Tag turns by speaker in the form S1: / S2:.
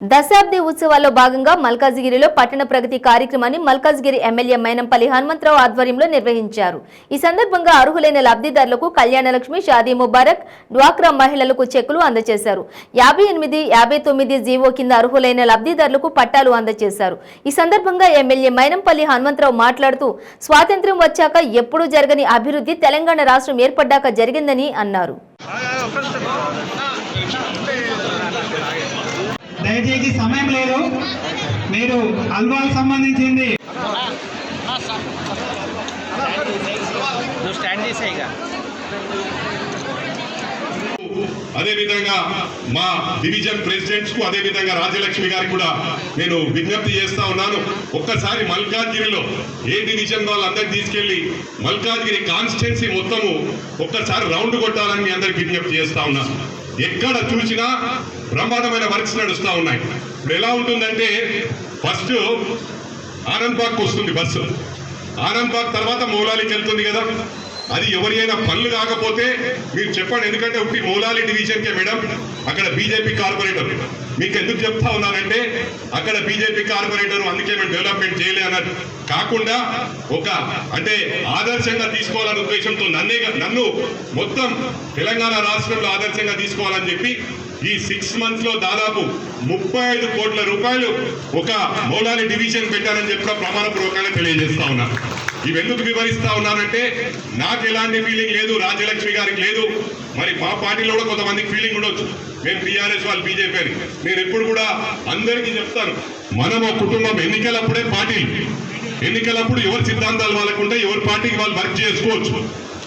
S1: దశాబ్ది ఉత్సవాల్లో భాగంగా మల్కాజ్గిరిలో పట్టణ ప్రగతి కార్యక్రమాన్ని మల్కాజ్గిరి ఎమ్మెల్యే మైనంపల్లి హనుమంతరావు ఆధ్వర్యంలో నిర్వహించారు. ఈ సందర్భంగా అర్హులైన లబ్ధిదారులకు కళ్యాణలక్ష్మి షాదీ ముబారక్ డ్వాక్రా మహిళలకు చెక్కులు అందజేశారు. యాభై ఎనిమిది యాభై తొమ్మిది జీవో కింద అర్హులైన లబ్ధిదారులకు పట్టాలు అందజేశారు. ఈ సందర్భంగా ఎమ్మెల్యే మైనంపల్లి హనుమంతరావు మాట్లాడుతూ స్వాతంత్ర్యం వచ్చాక ఎప్పుడూ జరగని అభివృద్ధి తెలంగాణ రాష్ట్రం ఏర్పడ్డాక జరిగిందని అన్నారు.
S2: దయచేసి సమయం లేదు. మీరు హల్వాకు సంబంధించింది.
S3: అదేవిధంగా మా డివిజన్ ప్రెసిడెంట్స్కు అదేవిధంగా రాజ్యలక్ష్మి గారికి కూడా నేను విజ్ఞప్తి చేస్తా ఉన్నాను. ఒక్కసారి మల్కాజ్గిరిలో ఏ డివిజన్ వాళ్ళందరినీ తీసుకెళ్ళి మల్కాజ్గిరి కాన్స్టిట్యున్సీ మొత్తము ఒక్కసారి రౌండ్ కొట్టాలని మీ అందరికి విజ్ఞప్తి చేస్తా ఉన్నాను. ఎక్కడ చూసినా బ్రహ్మాండమైన వర్క్స్ నడుస్తూ ఉన్నాయి. ఇప్పుడు ఎలా ఉంటుందంటే ఫస్ట్ ఆనంద్బాగ్ వస్తుంది బస్సు. ఆనంద్బాగ్ తర్వాత మౌలాలికి వెళ్తుంది కదా. అది ఎవరి అయినా పనులు కాకపోతే మీరు చెప్పండి ఎందుకంటే ఒకటి మౌలాలి డివిజన్కే మేడం అక్కడ బీజేపీ కార్పొరేటర్. మీకు ఎందుకు చెప్తా ఉన్నానంటే అక్కడ బీజేపీ కార్పొరేటర్ అందుకే మేము డెవలప్మెంట్ చేయలే కాకుండా ఒక అంటే ఆదర్శంగా తీసుకోవాలనే ఉద్దేశంతో నన్నే నన్ను మొత్తం తెలంగాణ రాష్ట్రంలో ఆదర్శంగా తీసుకోవాలని చెప్పి ఈ సిక్స్ మంత్స్లో దాదాపు ముప్పై ఐదు కోట్ల రూపాయలు ఒక మౌలాని డివిజన్ పెట్టారని చెప్పి ప్రమాణ ప్రమాణపూర్వకంగా తెలియజేస్తా ఉన్నా. ఇవి ఎందుకు వివరిస్తా ఉన్నానంటే నాకు ఎలాంటి ఫీలింగ్ లేదు రాజ్యలక్ష్మి గారికి లేదు. మరి మా పార్టీలో కూడా కొంతమందికి ఫీలింగ్ ఉండొచ్చు. మేము టీఆర్ఎస్ వాళ్ళు బీజేపీ అని. నేను ఎప్పుడు కూడా అందరికీ చెప్తాను మనం కుటుంబం ఎన్నికలప్పుడే పార్టీలు. ఎన్నికలప్పుడు ఎవరి సిద్ధాంతాలు వాళ్ళకు ఉంటాయి ఎవరి పార్టీకి వాళ్ళు వర్క్ చేసుకోవచ్చు.